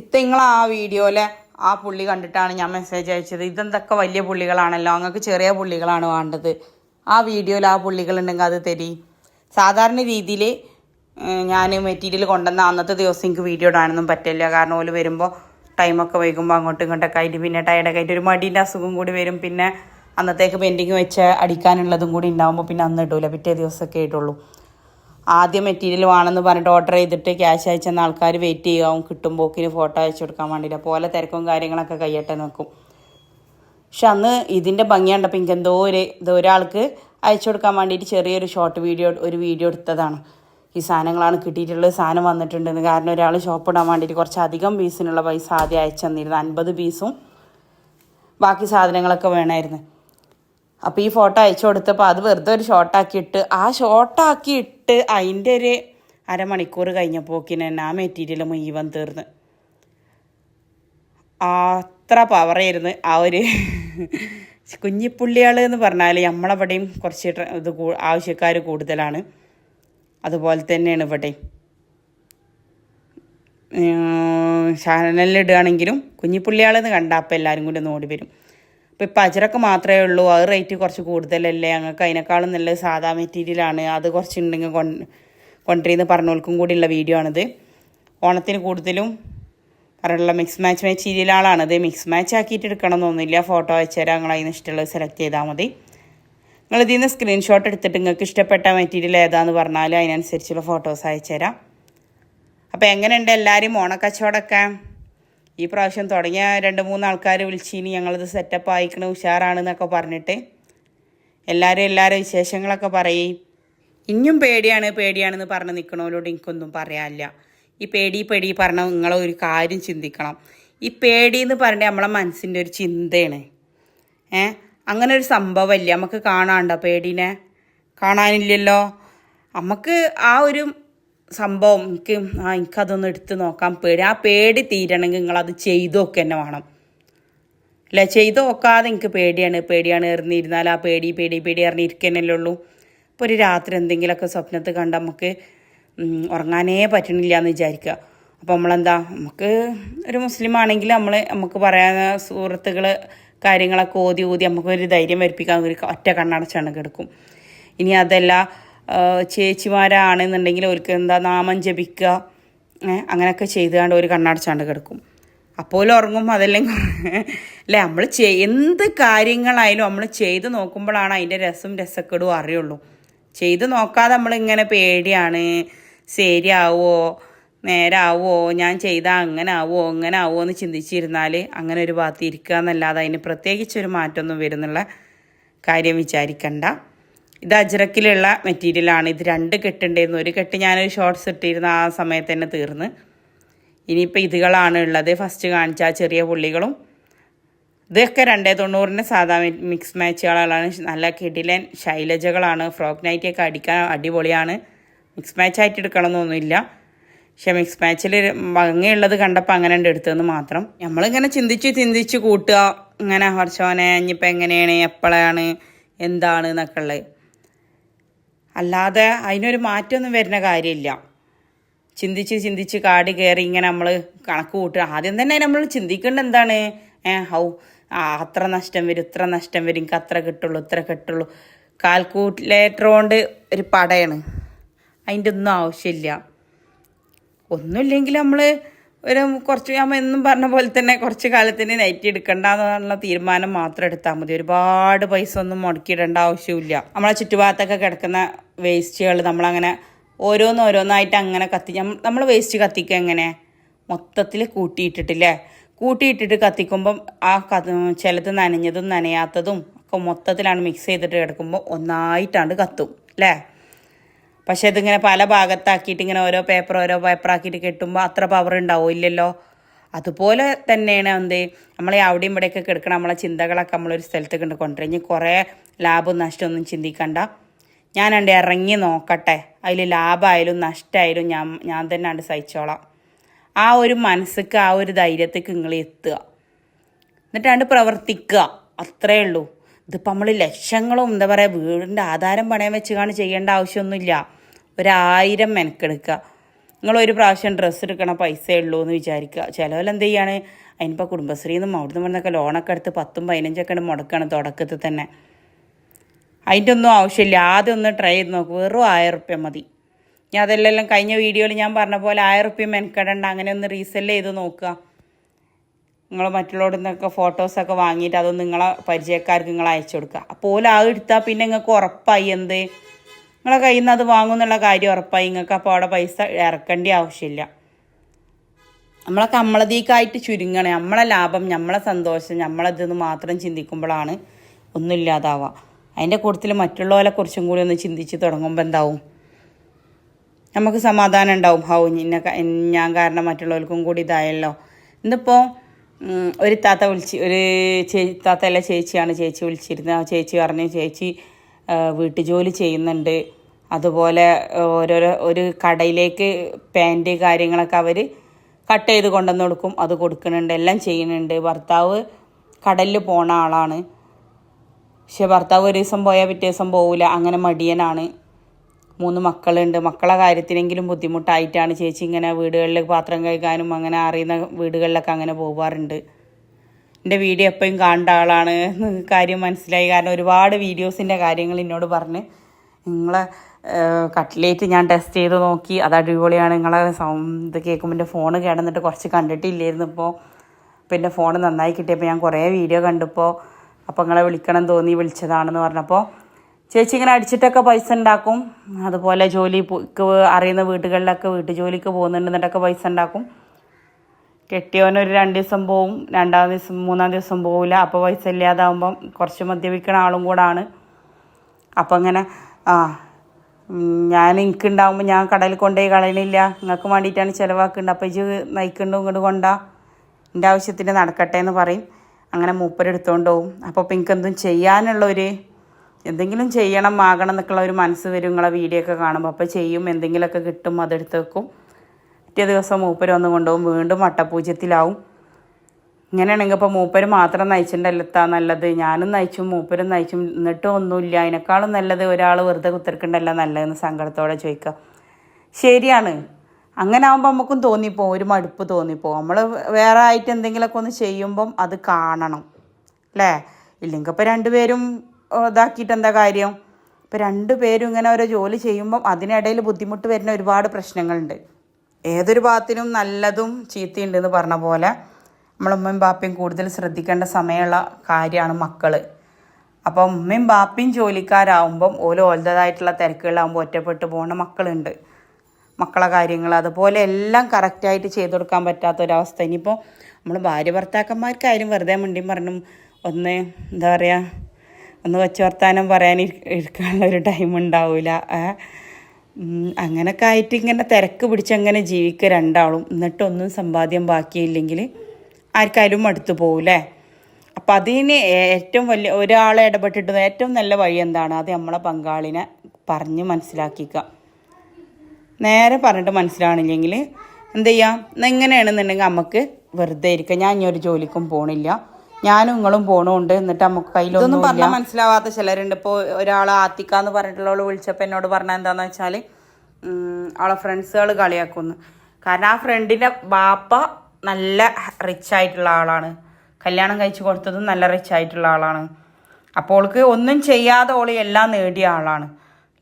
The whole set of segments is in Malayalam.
ഇത്ത നിങ്ങൾ ആ വീഡിയോയിലെ ആ പുള്ളി കണ്ടിട്ടാണ് ഞാൻ മെസ്സേജ് അയച്ചത്. ഇതെന്തൊക്കെ വലിയ പുള്ളികളാണല്ലോ? അങ്ങക്ക് ചെറിയ പുള്ളികളാണ് വേണ്ടത്. ആ വീഡിയോയിൽ ആ പുള്ളികളുണ്ടെങ്കിൽ അത് തരി. സാധാരണ രീതിയിൽ ഞാൻ മെറ്റീരിയൽ കൊണ്ടുവന്ന അന്നത്തെ ദിവസം എനിക്ക് വീഡിയോ ഇടാനൊന്നും പറ്റില്ല. കാരണം ഓൽ വരുമ്പോൾ ടൈമൊക്കെ വൈകുമ്പോൾ അങ്ങോട്ടും ഇങ്ങോട്ടൊക്കെ ആയിട്ട് പിന്നെ ടയർഡൊക്കെ ആയിട്ട് ഒരു മടീന്റെ അസുഖം കൂടി വരും. പിന്നെ അന്നത്തേക്ക് പെൻഡിങ് വെച്ച് അടിക്കാനുള്ളതും കൂടി ഉണ്ടാകുമ്പോൾ പിന്നെ അന്ന് ഇടൂല. പിറ്റേ ദിവസമൊക്കെ ഇടുള്ളൂ. ആദ്യം മെറ്റീരിയൽ വേണമെന്ന് പറഞ്ഞിട്ട് ഓർഡർ ചെയ്തിട്ട് ക്യാഷ് അയച്ചെന്ന ആൾക്കാർ വെയിറ്റ് ചെയ്യാവും കിട്ടും പോക്കിന് ഫോട്ടോ അയച്ചു കൊടുക്കാൻ വേണ്ടിയിട്ട്. പോലെ തിരക്കും കാര്യങ്ങളൊക്കെ കയ്യട്ടെ നിൽക്കും പക്ഷെ അന്ന് ഇതിന്റെ ഭംഗി കണ്ടപ്പോൾ എനിക്ക് എന്തോ ഒരു ഇത് ഒരാൾക്ക് അയച്ചു കൊടുക്കാൻ വേണ്ടിയിട്ട് ചെറിയൊരു ഷോർട്ട് വീഡിയോ ഒരു വീഡിയോ എടുത്തതാണ്. ഈ സാധനങ്ങളാണ് കിട്ടിയിട്ടുള്ളത്. സാധനം വന്നിട്ടുണ്ടെന്ന്. കാരണം ഒരാൾ ഷോപ്പ് ഇടാൻ വേണ്ടിയിട്ട് കുറച്ച് അധികം പീസിനുള്ള പൈസ ആദ്യം അയച്ചു തന്നിരുന്നു. അൻപത് പീസും ബാക്കി സാധനങ്ങളൊക്കെ വേണമായിരുന്നു. അപ്പോൾ ഈ ഫോട്ടോ അയച്ചു കൊടുത്തപ്പോൾ അത് വെറുതെ ഒരു ഷോർട്ടാക്കിയിട്ട് ആ ഷോർട്ടാക്കിയിട്ട് അതിന്റെ ഒരു അരമണിക്കൂർ കഴിഞ്ഞപ്പോക്കിന് തന്നെ ആ മെറ്റീരിയൽ മുഴുവൻ തീർന്ന്. അത്ര പവറായിരുന്നു ആ ഒരു കുഞ്ഞിപ്പുള്ളികൾ എന്ന് പറഞ്ഞാൽ നമ്മളവിടെയും കുറച്ച് ഇത് ആവശ്യക്കാർ കൂടുതലാണ്. അതുപോലെ തന്നെയാണ് ഇവിടെ. ചാനലിൽ ചാനലിലിടുകയാണെങ്കിലും കുഞ്ഞിപ്പുള്ളിയാളെന്ന് കണ്ടാൽ അപ്പം എല്ലാവരും കൂടി ഒന്ന് ഓടി വരും. അപ്പോൾ ഇപ്പം അജറൊക്കെ മാത്രമേ ഉള്ളൂ. അത് റേറ്റ് കുറച്ച് കൂടുതലല്ലേ? ഞങ്ങൾക്ക് അതിനേക്കാളും നല്ല സാധാ മെറ്റീരിയലാണ് അത് കുറച്ചുണ്ടെങ്കിൽ കൊണ്ട് കൊണ്ടുവരുന്ന പറഞ്ഞവർക്കും കൂടിയുള്ള വീഡിയോ ആണിത്. ഓണത്തിന് കൂടുതലും പറഞ്ഞുള്ള മിക്സ് മാച്ച് മെറ്റീരിയലാണത് മിക്സ് മാച്ച് ആക്കിയിട്ട് എടുക്കണമെന്നൊന്നുമില്ല ഫോട്ടോ അയച്ചുതരാം. നിങ്ങൾ അതിന് ഇഷ്ടമുള്ളത് സെലക്ട് ചെയ്താൽ മതി. നിങ്ങൾ ഇതിൽ നിന്ന് സ്ക്രീൻഷോട്ട് എടുത്തിട്ട് നിങ്ങൾക്ക് ഇഷ്ടപ്പെട്ട മെറ്റീരിയൽ ഏതാന്ന് പറഞ്ഞാൽ അതിനനുസരിച്ചുള്ള ഫോട്ടോസ് അയച്ചുതരാം. അപ്പോൾ എങ്ങനെയുണ്ട് എല്ലാവരും ഓണക്കച്ചവടമൊക്കെ? ഈ പ്രാവശ്യം തുടങ്ങിയ രണ്ട് മൂന്ന് ആൾക്കാർ വിളിച്ചിനി ഞങ്ങളിത് സെറ്റപ്പ് ആയിക്കണ ഉഷാറാണെന്നൊക്കെ പറഞ്ഞിട്ട് എല്ലാവരും എല്ലാവരും വിശേഷങ്ങളൊക്കെ പറയും. ഇനിയും പേടിയാണ് പേടിയാണെന്ന് പറഞ്ഞ് നിൽക്കണവരോട് എനിക്കൊന്നും പറയാനില്ല. ഈ പേടി പേടി പറഞ്ഞ നിങ്ങൾ ഒരു കാര്യം ചിന്തിക്കണം. ഈ പേടി എന്ന് പറഞ്ഞാൽ നമ്മളെ മനസ്സിന്റെ ഒരു ചിന്തയാണ്. ഏ? അങ്ങനെ ഒരു സംഭവമല്ല. നമുക്ക് കാണാണ്ടോ പേടീനെ? കാണാനില്ലല്ലോ. നമുക്ക് ആ ഒരു സംഭവം എനിക്ക് ആ എനിക്കതൊന്ന് എടുത്ത് നോക്കാൻ പേടി. ആ പേടി തീരണമെങ്കിൽ നിങ്ങളത് ചെയ്തു നോക്കുക തന്നെ വേണം. അല്ല? ചെയ്ത് നോക്കാതെ എനിക്ക് പേടിയാണ്. പേടിയാണ് എറിഞ്ഞിരുന്നാൽ ആ പേടി പേടി പേടി എറിഞ്ഞിരിക്കുന്നല്ലേ ഉള്ളൂ. ഇപ്പോൾ ഒരു രാത്രി എന്തെങ്കിലുമൊക്കെ സ്വപ്നത്ത് കണ്ട് നമുക്ക് ഉറങ്ങാനേ പറ്റണില്ല എന്ന് വിചാരിക്കുക. അപ്പോൾ നമ്മളെന്താ നമുക്ക് ഒരു മുസ്ലിം ആണെങ്കിൽ നമ്മൾ നമുക്ക് പറയാൻ സുഹൃത്തുക്കൾ കാര്യങ്ങളൊക്കെ ഓതി ഊതി നമുക്കൊരു ധൈര്യം വരിപ്പിക്കാൻ ഒരു ഒറ്റ കണ്ണടച്ചാണ് കിടക്കും ഇനി അതല്ല ചേച്ചിമാരാണെന്നുണ്ടെങ്കിൽ അവർക്ക് എന്താ നാമം ജപിക്കുക അങ്ങനെയൊക്കെ ചെയ്തുകൊണ്ട് ഒരു കണ്ണടച്ചാണ്ട് കിടക്കും. അപ്പോൾ ഉറങ്ങും അതല്ലെങ്കിൽ അല്ലേ? നമ്മൾ ചെയ് എന്ത് കാര്യങ്ങളായാലും നമ്മൾ ചെയ്ത് നോക്കുമ്പോഴാണ് അതിന്റെ രസം രസക്കെടും അറിയുള്ളൂ. ചെയ്ത് നോക്കാതെ നമ്മളിങ്ങനെ പേടിയാണ്. ശരിയാവോ? നേരാവോ? ഞാൻ ചെയ്താൽ അങ്ങനെ ആവോ അങ്ങനെ ആവോ എന്ന് ചിന്തിച്ചിരുന്നാൽ അങ്ങനെ ഒരു ഭാഗത്ത് ഇരിക്കുക എന്നല്ലാതെ അതിന് പ്രത്യേകിച്ചൊരു മാറ്റമൊന്നും വരുന്നുള്ള കാര്യം വിചാരിക്കണ്ട. ഇത് അജ്രക്കിലുള്ള മെറ്റീരിയലാണ് ഇത് രണ്ട് കെട്ടുണ്ടായിരുന്നു ഒരു കെട്ട് ഞാനൊരു ഷോർട്ട്സ് ഇട്ടിരുന്ന ആ സമയത്ത് തന്നെ തീർന്ന്. ഇനിയിപ്പോൾ ഇതുകളാണ് ഉള്ളത്. ഫസ്റ്റ് കാണിച്ച ആ ചെറിയ പുള്ളികളും. ഇതൊക്കെ രണ്ടേ തൊണ്ണൂറിന്റെ സാധാ മിക്സ് മാച്ചുകളാണ് നല്ല കിടിലൻ ശൈലജകളാണ്. ഫ്രോക്ക് നൈറ്റിയൊക്കെ അടിക്കാൻ അടിപൊളിയാണ്. മിക്സ് മാച്ച് ആയിട്ട് എടുക്കണമെന്നൊന്നുമില്ല പക്ഷെ മിക്സ് മാച്ചിൽ ഭംഗിയുള്ളത് കണ്ടപ്പോൾ അങ്ങനെ ഉണ്ട് എടുത്തതെന്ന് മാത്രം. നമ്മളിങ്ങനെ ചിന്തിച്ച് ചിന്തിച്ച് കൂട്ടുക. ഇങ്ങനെ ഹർഷോനെ ഇനിയിപ്പോൾ എങ്ങനെയാണ്? എപ്പോഴാണ് എന്താണ്? എന്നൊക്കെ ഉള്ളത് അല്ലാതെ അതിനൊരു മാറ്റമൊന്നും വരുന്ന കാര്യമില്ല. ചിന്തിച്ച് ചിന്തിച്ച് കാട് കയറി ഇങ്ങനെ നമ്മൾ കണക്ക് കൂട്ടുക. ആദ്യം തന്നെ നമ്മൾ ചിന്തിക്കേണ്ട എന്താണ്? ഏ ഹൗ ആ അത്ര നഷ്ടം വരും ഇത്ര നഷ്ടം വരും എനിക്ക് അത്ര കിട്ടുള്ളൂ ഇത്ര കിട്ടുള്ളൂ. കാൽക്കുലേറ്റർ കൊണ്ട് ഒരു പടയാണ്. അതിന്റെ ഒന്നും ആവശ്യമില്ല. ഒന്നുമില്ലെങ്കിൽ നമ്മൾ ഒരു കുറച്ച് ഞാൻ എന്നും പറഞ്ഞ പോലെ തന്നെ കുറച്ച് കാലത്തിന് നൈറ്റ് എടുക്കണ്ടെന്നുള്ള തീരുമാനം മാത്രം എടുത്താൽ മതി. ഒരുപാട് പൈസ ഒന്നും മുടക്കിയിടേണ്ട ആവശ്യമില്ല നമ്മളെ ചുറ്റുഭാഗത്തൊക്കെ കിടക്കുന്ന വേസ്റ്റുകൾ നമ്മളങ്ങനെ ഓരോന്നോരോന്നായിട്ട് അങ്ങനെ കത്തി നമ്മൾ വേസ്റ്റ് കത്തിക്കുക എങ്ങനെ? മൊത്തത്തിൽ കൂട്ടിയിട്ടിട്ടില്ലേ? കൂട്ടിയിട്ടിട്ട് കത്തിക്കുമ്പം ആ കത്ത് ചിലത് നനഞ്ഞതും നനയാത്തതും ഒക്കെ മൊത്തത്തിലാണ് മിക്സ് ചെയ്തിട്ട് കിടക്കുമ്പോൾ ഒന്നായിട്ടാണ് കത്തും. അല്ലേ പക്ഷെ ഇതിങ്ങനെ പല ഭാഗത്താക്കിയിട്ട് ഇങ്ങനെ ഓരോ പേപ്പർ ഓരോ പേപ്പറാക്കിയിട്ട് കെട്ടുമ്പോൾ അത്ര പവർ ഉണ്ടാവും ഇല്ലല്ലോ അതുപോലെ തന്നെയാണ് എന്ത് നമ്മളെ അവിടെയും ഇവിടെയൊക്കെ കിടക്കണം നമ്മളെ ചിന്തകളൊക്കെ നമ്മളൊരു സ്ഥലത്തേക്ക് കണ്ട് കൊണ്ടുവരും ഇനി കുറേ ലാഭം നഷ്ടമൊന്നും ചിന്തിക്കണ്ട. ഞാൻ ഉണ്ട് ഇറങ്ങി നോക്കട്ടെ. അതിൽ ലാഭമായാലും നഷ്ടമായാലും ഞാൻ ഞാൻ തന്നെ ഉണ്ട് സഹിച്ചോളാം. ആ ഒരു മനസ്സിക്ക് ആ ഒരു ധൈര്യത്തേക്ക് നിങ്ങൾ എത്തുക. എന്നിട്ടാണ്ട് പ്രവർത്തിക്കുക. അത്രേ ഉള്ളൂ. ഇതിപ്പോൾ നമ്മൾ ലക്ഷങ്ങളും എന്താ പറയുക വീടിന്റെ ആധാരം പണയം വെച്ച് കാണി ചെയ്യേണ്ട ആവശ്യമൊന്നുമില്ല. ഒരായിരം മെനക്കെടുക്കുക. നിങ്ങൾ ഒരു പ്രാവശ്യം ഡ്രസ്സ് എടുക്കണ പൈസയേ ഉള്ളൂ എന്ന് വിചാരിക്കുക. ചിലവർ എന്ത് ചെയ്യാണ്? അതിനിപ്പോൾ കുടുംബശ്രീന്നും അവിടുന്ന് പറഞ്ഞൊക്കെ ലോണൊക്കെ എടുത്ത് പത്തും പതിനഞ്ചൊക്കെ മുടക്കാണ് തുടക്കത്തിൽ തന്നെ. അതിന്റെ ഒന്നും ആവശ്യമില്ല. ആദ്യം ഒന്ന് ട്രൈ ചെയ്ത് നോക്കുക വെറും ആയിരം റുപ്യ മതി. ഞാൻ അതെല്ലാം കഴിഞ്ഞ വീഡിയോയിൽ ഞാൻ പറഞ്ഞ പോലെ ആയിരം റുപ്യ മെനക്കെടണ്ട. അങ്ങനെ ഒന്ന് റീസെൽ ചെയ്ത് നോക്കുക. നിങ്ങൾ മറ്റുള്ളവരിൽ നിന്നൊക്കെ ഫോട്ടോസൊക്കെ വാങ്ങിയിട്ട് അതൊന്ന് നിങ്ങളെ പരിചയക്കാർക്ക് നിങ്ങൾ അയച്ചു കൊടുക്കുക. അപ്പോൾ ആ എടുത്താൽ പിന്നെ നിങ്ങൾക്ക് ഉറപ്പായി എന്ത്? നിങ്ങളെ കയ്യിൽ നിന്ന് അത് വാങ്ങുന്നുള്ള കാര്യം ഉറപ്പായി. നിങ്ങൾക്ക് അപ്പോൾ അവിടെ പൈസ ഇറക്കേണ്ട ആവശ്യമില്ല. നമ്മളെ നമ്മളതീക്കായിട്ട് ചുരുങ്ങണേ. നമ്മളെ ലാഭം നമ്മളെ സന്തോഷം നമ്മളതെന്ന് മാത്രം ചിന്തിക്കുമ്പോഴാണ് ഒന്നുമില്ലാതാവുക അതിന്റെ കൂട്ടത്തിൽ മറ്റുള്ളവരെ കുറച്ചും കൂടി ഒന്ന് ചിന്തിച്ച് തുടങ്ങുമ്പോൾ എന്താവും? നമുക്ക് സമാധാനം ഉണ്ടാവും. ഹൗ ഇന്ന ഞാൻ കാരണം മറ്റുള്ളവർക്കും കൂടി ഇതായല്ലോ. ഇന്നിപ്പോൾ ഒരു താത്ത വിളിച്ച് ഒരു ചേ താത്തല്ല ചേച്ചിയാണ്. ചേച്ചി വിളിച്ചിരുന്നത്. ആ ചേച്ചി പറഞ്ഞു ചേച്ചി വീട്ടുജോലി ചെയ്യുന്നുണ്ട്. അതുപോലെ ഓരോരോ ഒരു കടയിലേക്ക് പാന്റ് കാര്യങ്ങളൊക്കെ അവർ കട്ട് ചെയ്ത് കൊണ്ടുവന്ന് കൊടുക്കും. അത് കൊടുക്കുന്നുണ്ട് എല്ലാം ചെയ്യുന്നുണ്ട്. ഭർത്താവ് കടലിൽ പോണ ആളാണ്. പക്ഷെ ഭർത്താവ് ഒരു ദിവസം പോയാൽ പിറ്റേ ദിവസം പോവില്ല അങ്ങനെ മടിയനാണ്. മൂന്ന് മക്കളുണ്ട്. മക്കളെ കാര്യത്തിനെങ്കിലും ബുദ്ധിമുട്ടായിട്ടാണ് ചേച്ചി ഇങ്ങനെ വീടുകളിൽ പാത്രം കഴുകാനും അങ്ങനെ അറിയുന്ന വീടുകളിലൊക്കെ അങ്ങനെ പോകാറുണ്ട് എന്റെ വീഡിയോ എപ്പോഴും കാണേണ്ട ആളാണ് കാര്യം മനസ്സിലായി. കാരണം ഒരുപാട് വീഡിയോസിന്റെ കാര്യങ്ങൾ എന്നോട് പറഞ്ഞ്. നിങ്ങളെ കട്ട്ലേറ്റ് ഞാൻ ടെസ്റ്റ് ചെയ്ത് നോക്കി. അത് അടിപൊളിയാണ്. നിങ്ങളെ സൗണ്ട് കേൾക്കുമ്പോൾ എന്റെ ഫോൺ കേടന്നിട്ട് കുറച്ച് കണ്ടിട്ടില്ലായിരുന്നു ഇപ്പോൾ അപ്പോൾ എന്റെ ഫോൺ നന്നായി കിട്ടിയപ്പോൾ ഞാൻ കുറേ വീഡിയോ കണ്ടപ്പോൾ അപ്പോൾ നിങ്ങളെ വിളിക്കണം തോന്നി വിളിച്ചതാണെന്ന് പറഞ്ഞപ്പോൾ ചേച്ചി ഇങ്ങനെ അടിച്ചിട്ടൊക്കെ പൈസ ഉണ്ടാക്കും. അതുപോലെ ജോലി അറിയുന്ന വീട്ടുകളിലൊക്കെ വീട്ടു ജോലിക്ക് പോകുന്നുണ്ടെന്നിട്ടൊക്കെ പൈസ ഉണ്ടാക്കും. കെട്ടിയവനൊരു രണ്ട് ദിവസം പോവും രണ്ടാം ദിവസം മൂന്നാം ദിവസം പോവില്ല. അപ്പോൾ പൈസ ഇല്ലാതാവുമ്പം കുറച്ച് മദ്യപിക്കണ ആളും കൂടാണ്. അപ്പം അങ്ങനെ ആ ഞാൻ എനിക്കുണ്ടാവുമ്പോൾ ഞാൻ കടയിൽ കൊണ്ടുപോയി കളയണില്ല. നിങ്ങൾക്ക് വേണ്ടിയിട്ടാണ് ചിലവാക്കുന്നുണ്ട്. അപ്പോൾ ഇജ് നയിക്കുന്നുണ്ട് ഇങ്ങോട്ട് കൊണ്ടാ? എന്റെ ആവശ്യത്തിന് നടക്കട്ടെ എന്ന് പറയും. അങ്ങനെ മൂപ്പരെടുത്തോണ്ട് പോവും. അപ്പോൾ ഇപ്പം എനിക്കെന്തും ചെയ്യാനുള്ളൊരു എന്തെങ്കിലും ചെയ്യണം ആകണം എന്നൊക്കെയുള്ള ഒരു മനസ്സ് വരും നിങ്ങളെ വീഡിയോ ഒക്കെ കാണുമ്പോൾ അപ്പോൾ ചെയ്യും എന്തെങ്കിലുമൊക്കെ കിട്ടും അതെടുത്ത് വെക്കും. പിറ്റേ ദിവസം മൂപ്പര് വന്ന് കൊണ്ടുപോകും വീണ്ടും വട്ടപൂജ്യത്തിലാവും. ഇങ്ങനെയാണെങ്കിൽ ഇപ്പോൾ മൂപ്പര് മാത്രം നയിച്ചിട്ടുണ്ടല്ലോ നല്ലത്. ഞാനും നയിച്ചും മൂപ്പരും നയിച്ചും. എന്നിട്ടും ഒന്നുമില്ല. അതിനേക്കാളും നല്ലത് ഒരാൾ വെറുതെ കുത്തിരിക്കണ്ടല്ല നല്ലതെന്ന് സങ്കടത്തോടെ ചോദിക്കുക. ശരിയാണ്. അങ്ങനെ ആകുമ്പോൾ നമുക്കും തോന്നിപ്പോവും ഒരു മടുപ്പ് തോന്നിപ്പോവും. നമ്മൾ വേറെ ആയിട്ട് എന്തെങ്കിലുമൊക്കെ ഒന്ന് ചെയ്യുമ്പം അത് കാണണം അല്ലേ? ഇല്ലെങ്കിൽ ഇപ്പോൾ രണ്ടുപേരും ഇതാക്കിയിട്ട് എന്താ കാര്യം? ഇപ്പോൾ രണ്ടുപേരും ഇങ്ങനെ ഓരോ ജോലി ചെയ്യുമ്പം അതിനിടയിൽ ബുദ്ധിമുട്ട് വരുന്ന ഒരുപാട് പ്രശ്നങ്ങളുണ്ട്. ഏതൊരു ഭാഗത്തിനും നല്ലതും ചീത്തയുണ്ടെന്ന് പറഞ്ഞ പോലെ നമ്മളമ്മയും ബാപ്പയും കൂടുതൽ ശ്രദ്ധിക്കേണ്ട സമയമുള്ള കാര്യമാണ് മക്കൾ അപ്പോൾ ഉമ്മയും ബാപ്പയും ജോലിക്കാരാകുമ്പം ഓരോ ഓലതായിട്ടുള്ള തിരക്കുകളാകുമ്പോൾ ഒറ്റപ്പെട്ട് പോകുന്ന മക്കളുണ്ട്. മക്കളെ കാര്യങ്ങൾ അതുപോലെ എല്ലാം കറക്റ്റായിട്ട് ചെയ്തു കൊടുക്കാൻ പറ്റാത്ത ഒരവസ്ഥ ഇനിയിപ്പോൾ നമ്മൾ ഭാര്യ ഭർത്താക്കന്മാർക്കായാലും വെറുതെ മിണ്ടിയും പറഞ്ഞു ഒന്ന് എന്താ പറയുക ഒന്ന് വെച്ച് വർത്താനം പറയാൻ ഇരിക്കാനുള്ള ഒരു ടൈം ഉണ്ടാവില്ല അങ്ങനൊക്കെ ആയിട്ട് ഇങ്ങനെ തിരക്ക് പിടിച്ച് അങ്ങനെ ജീവിക്കുക രണ്ടാളും. എന്നിട്ടൊന്നും സമ്പാദ്യം ബാക്കിയില്ലെങ്കിൽ ആർക്കായാലും അടുത്തു പോകൂലേ അപ്പം അതിന് ഏറ്റവും വലിയ ഒരാളെ ഇടപെട്ടിട്ട് ഏറ്റവും നല്ല വഴി എന്താണ്? അത് നമ്മളെ പങ്കാളിനെ പറഞ്ഞ് മനസ്സിലാക്കിക്ക. നേരെ പറഞ്ഞിട്ട് മനസ്സിലാണില്ലെങ്കിൽ എന്ത് ചെയ്യാം? എങ്ങനെയാണെന്നുണ്ടെങ്കിൽ നമുക്ക് വെറുതെ ഇരിക്കാം. ഞാൻ ഇനി ഒരു ജോലിക്കും പോണില്ല. ഞാനും നിങ്ങളും പോണുണ്ട്. എന്നിട്ട് നമുക്ക് കയ്യിലൊന്നും പറഞ്ഞാൽ മനസ്സിലാവാത്ത ചിലരുണ്ട്. ഇപ്പോൾ ഒരാൾ ആത്തിക്കാന്ന് പറഞ്ഞിട്ടുള്ളവൾ വിളിച്ചപ്പോൾ എന്നോട് പറഞ്ഞ എന്താന്ന് വെച്ചാൽ അവളെ ഫ്രണ്ട്സുകൾ കളിയാക്കുന്നു. കാരണം ആ ഫ്രണ്ടിന്റെ ബാപ്പ നല്ല റിച്ച് ആയിട്ടുള്ള ആളാണ്. കല്യാണം കഴിച്ചു കൊടുത്തതും നല്ല റിച്ച് ആയിട്ടുള്ള ആളാണ്. അപ്പോൾ ഓൾക്ക് ഒന്നും ചെയ്യാതെ ഓളി എല്ലാം നേടിയ ആളാണ്.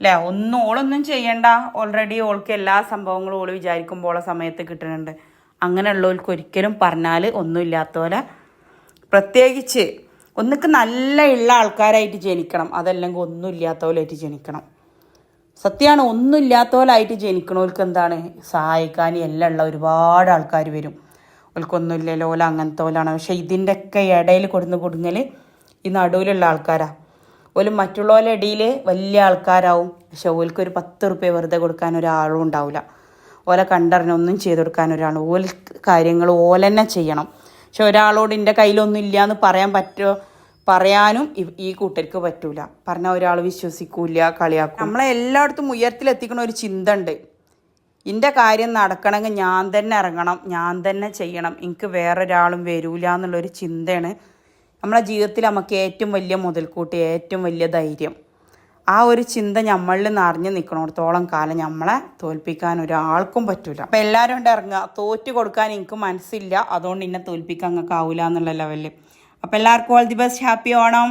അല്ലേ ഒന്നും ഓളൊന്നും ചെയ്യണ്ട. ഓൾറെഡി ഓൾക്ക് എല്ലാ സംഭവങ്ങളും ഓൾ വിചാരിക്കുമ്പോൾ സമയത്ത് കിട്ടുന്നുണ്ട്. അങ്ങനെയുള്ളവർക്ക് ഒരിക്കലും പറഞ്ഞാൽ ഒന്നുമില്ലാത്ത പോലെ പ്രത്യേകിച്ച് ഒന്നിക്ക് നല്ല ഉള്ള ആൾക്കാരായിട്ട് ജനിക്കണം. അതല്ലെങ്കിൽ ഒന്നും ഇല്ലാത്ത പോലായിട്ട് ജനിക്കണം. സത്യമാണ് ഒന്നും ഇല്ലാത്ത പോലായിട്ട് ജനിക്കണവർക്ക് എന്താണ്? സഹായിക്കാൻ എല്ലാം ഉള്ള ഒരുപാട് ആൾക്കാർ വരും. ഓൽക്കൊന്നുമില്ലല്ലോ ഓല അങ്ങനത്തെ പോലാണ് പക്ഷെ ഇതിന്റെയൊക്കെ ഇടയിൽ കൊടുന്ന് കൊടുങ്ങൽ ഈ നടുവിലുള്ള ആൾക്കാരാ. ഓൽ മറ്റുള്ളവരുടെ ഇടയിൽ വലിയ ആൾക്കാരാവും. പക്ഷെ ഓൽക്ക് ഒരു പത്ത് റുപ്യ വെറുതെ കൊടുക്കാൻ ഒരാളും ഉണ്ടാവില്ല. ഓലെ കണ്ടറിഞ്ഞൊന്നും ചെയ്ത് കൊടുക്കാൻ ഒരാൾ ഓൽ കാര്യങ്ങൾ ഓലെന്നെ ചെയ്യണം. പക്ഷെ ഒരാളോട് എന്റെ കയ്യിലൊന്നും ഇല്ല എന്ന് പറയാൻ പറ്റുമോ പറയാനും ഈ കൂട്ടർക്ക് പറ്റൂല. പറഞ്ഞാൽ ഒരാൾ വിശ്വസിക്കൂല കളിയാക്കും. നമ്മളെ എല്ലായിടത്തും ഉയരത്തിലെത്തിക്കുന്ന ഒരു ചിന്ത ഉണ്ട് എന്റെ കാര്യം നടക്കണമെങ്കിൽ ഞാൻ തന്നെ ഇറങ്ങണം ഞാൻ തന്നെ ചെയ്യണം. എനിക്ക് വേറൊരാളും വരൂല എന്നുള്ളൊരു ചിന്തയാണ്. നമ്മളെ ജീവിതത്തിൽ നമുക്ക് ഏറ്റവും വലിയ മുതൽക്കൂട്ട് ഏറ്റവും വലിയ ധൈര്യം. ആ ഒരു ചിന്ത നമ്മളിൽ നിറഞ്ഞു നിൽക്കണോടത്തോളം കാലം നമ്മളെ തോൽപ്പിക്കാൻ ഒരാൾക്കും പറ്റൂല. അപ്പം എല്ലാവരും കൊണ്ട് ഇറങ്ങുക. തോറ്റ് കൊടുക്കാൻ എനിക്ക് മനസ്സില്ല. അതുകൊണ്ട് എന്നെ തോൽപ്പിക്കാൻ നിങ്ങൾക്ക് ആവില്ല എന്നുള്ള ലെവലിൽ അപ്പം എല്ലാവർക്കും all the best happy Onam.